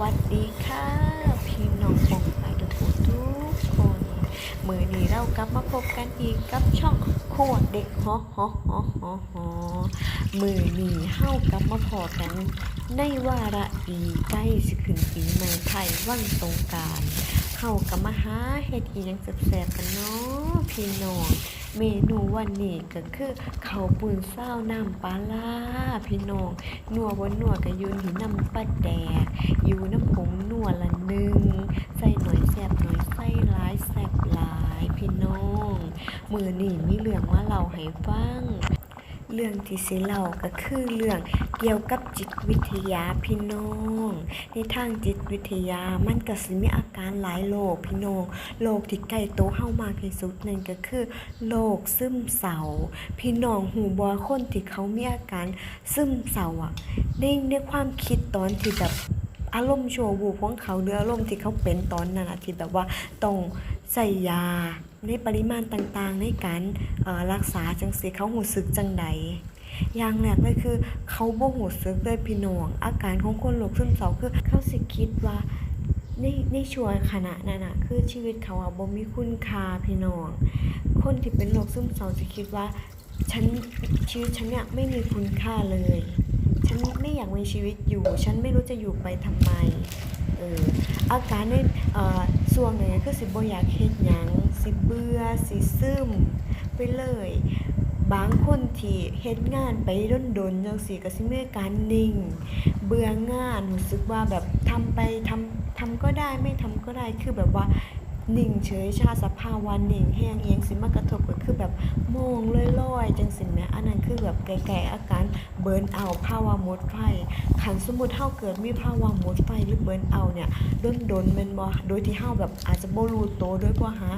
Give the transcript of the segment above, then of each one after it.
วัสดีค่ะ พี่น้องของไปทุกคนทุกคนมือนี้เรากลับมาพบกันอีกกับช่องโคดเด็กฮอฮอฮอฮอฮอมือนี้เฮากลับมาพอกัน ในวาระอีใกล้สิขึ้นปีใหม่ไทยว่างตรงการเฮากลับมาหาเฮ็ดอีหยังแสบๆกันเนาะพี่น้อง เมนูวันนี้ก็คือข้าวปุ้นเศร้าน้ำปลาล่าพี่น้องนัวบนนัวก็ยืนที่น้ำปลาแดกอยู่น้ำผงนัวละหนึ่งใส่หน่อยแซ่บหน่อยใส่หลายแซ่บหลายพี่น้องมือนี่มีเหลืองว่าเราให้ฟัง เรื่องที่สิเล่าก็คือเรื่องเกี่ยวกับจิตวิทยาพี่น้อง ในทางจิตวิทยามันก็สิมีอาการหลายโรคพี่น้องโรคที่ใกล้ตัวเฮามากที่สุดนั่นก็คือโรคซึมเศร้าพี่น้องหูบอคนที่เขามีอาการซึมเศร้าอะในในความคิดตอนที่แบบอารมณ์ชั่ววูบของเขาหรืออารมณ์ที่เขาเป็นตอนนั้นอะที่แบบว่าต้อง ใส่ยาในปริมาณต่างๆ ในการรักษาจังสิเขาหูสึกจังใดอย่างแรกเลยคือ เขาบ่หูสึกเลยพี่น้อง อาการของคนโรคซึมเศร้าคือเขาสิคิดว่าในในช่วงขณะนั้นน่ะคือชีวิตเขาอะบ่มีคุณค่าพี่น้อง คนที่เป็นโรคซึมเศร้าจะคิดว่าฉันชีวิตฉันเนี่ยไม่มีคุณค่าเลย ฉันไม่อยากมีชีวิตอยู่ ฉันไม่รู้จะอยู่ไปทำไมเอออาการในเอ่อ ส่วงนี้คือสิบ่อยากเฮ็ดหยังสิเบื่อสิซึมไปเลย บางคนที่เฮ็ดงานไปดนๆจังซี่ก็สิมีอการนิ่ง เบื่องานรู้สึกว่าแบบทำไปทำทำก็ได้ไม่ทำก็ได้คือแบบว่า หนิ่งเฉยชาสภาวะนิ่งแห้งเอียงสิมากระทบก็คือแบบมองลอยๆจังสิแหมอันนั้นคือแบบแก่ๆอาการเบิร์นเอาภาวะหมดไฟคันสมมติเฮาเกิดมีภาวะหมดไฟหรือเบิร์นเอาเนี่ยดนๆแม่นบ่โดยที่เฮาแบบอาจจะบรู้ตัวโดยบ่หา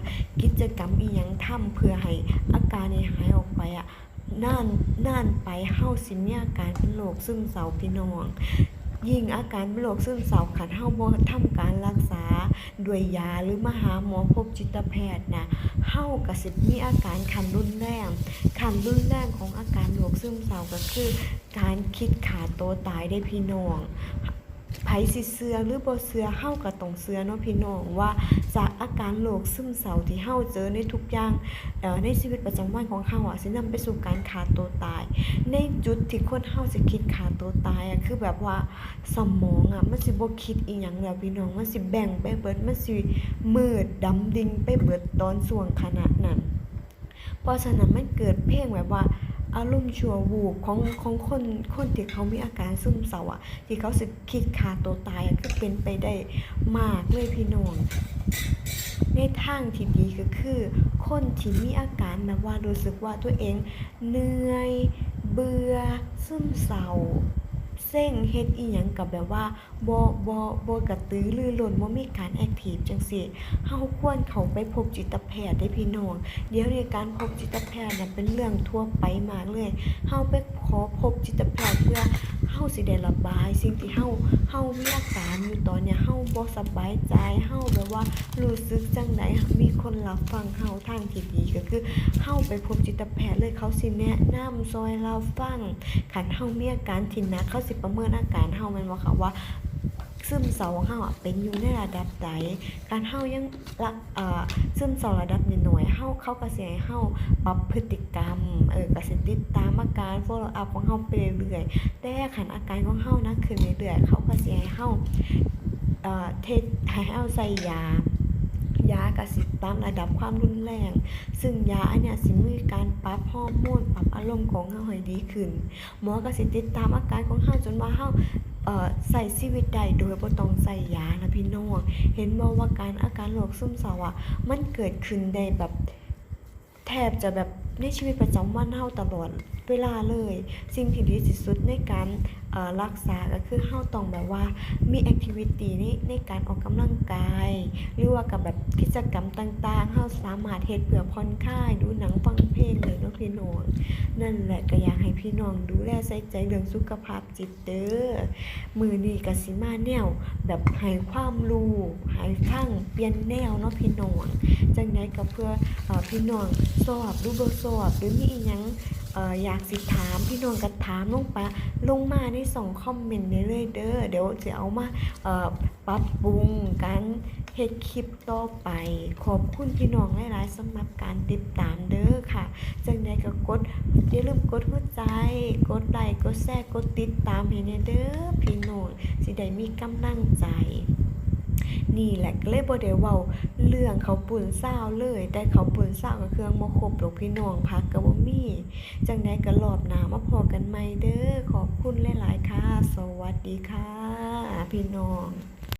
กิจกรรมอีหยังทำเพื่อให้อาการนี้หายออกไปอะนานนานไปเฮาสิมีอาการเป็นโรคซึมเศร้าพี่น้อง ยิ่งอาการโรคซึมเศร้าขันเฮาบ่ทำการรักษาด้วยยาหรือมาหาหมอพบจิตแพทย์นะเฮาก็สิมีอาการคันรุนแรงคันรุนแรงของอาการโรคซึมเศร้าก็คือ การคิดขาดตัวตายได้พี่น้อง สิเสือหรือบ่เสือเฮาก็ต้องเสือเนาะพี่น้องว่าจากอาการโรคซึมเศร้าที่เฮาเจอในทุกอย่างในชีวิตประจำวันของเฮาอะสินำไปสู่การขาดตัวตาย ในจุดที่คนเฮาสิคิดขาดตัวตายอะคือแบบว่าสมองอะมันสิบ่คิดอีหยังแล้วพี่น้องมันสิแบ่งไปเบิดมันสิมืดดำดิ่งไปเบิดตอนช่วงขณะนั้นเพราะฉะนั้นมันเกิดเพลงแบบว่า อารมณ์ชั่ววูบของของคนคนที่เขามีอาการซึมเศร้าอะ ที่เขาสิคิดฆ่าตัวตายก็เป็นไปได้มากเลยพี่น้องในทางที่ดีก็คือ คนที่มีอาการแบบว่ารู้สึกว่าตัวเองเหนื่อย เบื่อซึมเศร้า เซ็งเฮ็ดอีหยังกับแบบว่าบ่บ่บ่กระตือรือร้นบ่มีการแอคทีฟจังซี่เฮาควรเข้าไปพบจิตแพทย์ได้พี่น้อง เดี๋ยวในการพบจิตแพทย์เนี่ยเป็นเรื่องทั่วไปมากเลยเฮาไปขอพบจิตแพทย์เพื่อาสิได้ระบาย สิ่งที่เฮาเฮามีอาการอยู่ตอนเนี้ยเฮาบ่สบายใจเฮาแบบว่ารู้สึกจังไดมีคนรับฟังเฮาทางที่ดีก็คือเฮาไปพบจิตแพทย์เลยเขาสิแนะนำซอยเราฟังคันเฮามีอาการที่หนักเขาสิประเมินอาการเฮาแม่นบ่คะว่า ซึมเศร้าของเฮาเป็นอยู่ในระดับใดการเฮายังละเอ่อซึมเศร้าระดับน้อยๆเฮาเขาก็สิให้เฮาปรับพฤติกรรมเออก็สิติดตามอาการ follow up ของเฮาไปเรื่อยๆแต่คันอาการของเฮานักขึ้นเรื่อยๆเขาก็สิให้เฮาเอ่อเทให้เฮาใส่ยายากระสิตามระดับความรุนแรง ซึ่งยาอันเนี้ยสิมีการปรับฮอร์โมนปรับอารมณ์ของเฮาให้ดีขึ้น หมอก็สิติดตามอาการของเฮาจนว่าเฮา ใส่ชีวิตได้โดยบ่ต้องใส่ยานะพี่น้องเห็นบ่ว่าการอาการโรคซึมเศร้าอะมันเกิดขึ้นได้แบบแทบจะแบบในชีวิตประจำวันเฮาตลอดเวลาเลย สิ่งที่ดีที่สุดในการเอ่อรักษาก็คือเฮาต้องแบบว่ามีแอคทิวิตี้ในในการออกกำลังกาย หรือว่ากับแบบกิจกรรมต่างๆเฮาสามารถเฮ็ดเพื่อผ่อนคลายดูหนังฟังเพลงเลยเนาะพี่น้อง นั่นแหละก็อยากให้พี่น้องดูแลใส่ใจเรื่องสุขภาพจิตเด้อมือนี้ก็สิมาแนว แบบให้ความรู้ให้ฟังเปลี่ยนแนวเนาะพี่น้องจังไดก็เพื่ออพี่น้องสอบหรือบ่สอบหรือมีอีหยังออยากสิถามพี่น้องก็ถามลงไปลงมาในสองคอมเมนต์ได้เลยเด้อเดี๋ยวสิเอามาปรับปรุงการ เฮ็ดคลิปต่อไป ขอบคุณพี่น้องหลายๆสำหรับการติดตามเด้อค่ะ จังใดก็กดอย่าลืมกดหัวใจ กดไลค์กดแชร์กดติดตามให้แน่เด้อพี่น้องสิได้มีกำลังใจนี่แหละก็เลยบ่ได้เว้าเรื่องเขาปุ่นซาเลย แต่เขาปุ่นซากับเครื่องบ่ครบหรอกพี่น้องพักก็บ่มีจังใดก็รอบหน้ามาพอกันใหม่เด้อขอบคุณหลายๆค่ะ สวัสดีค่ะ พี่น้อง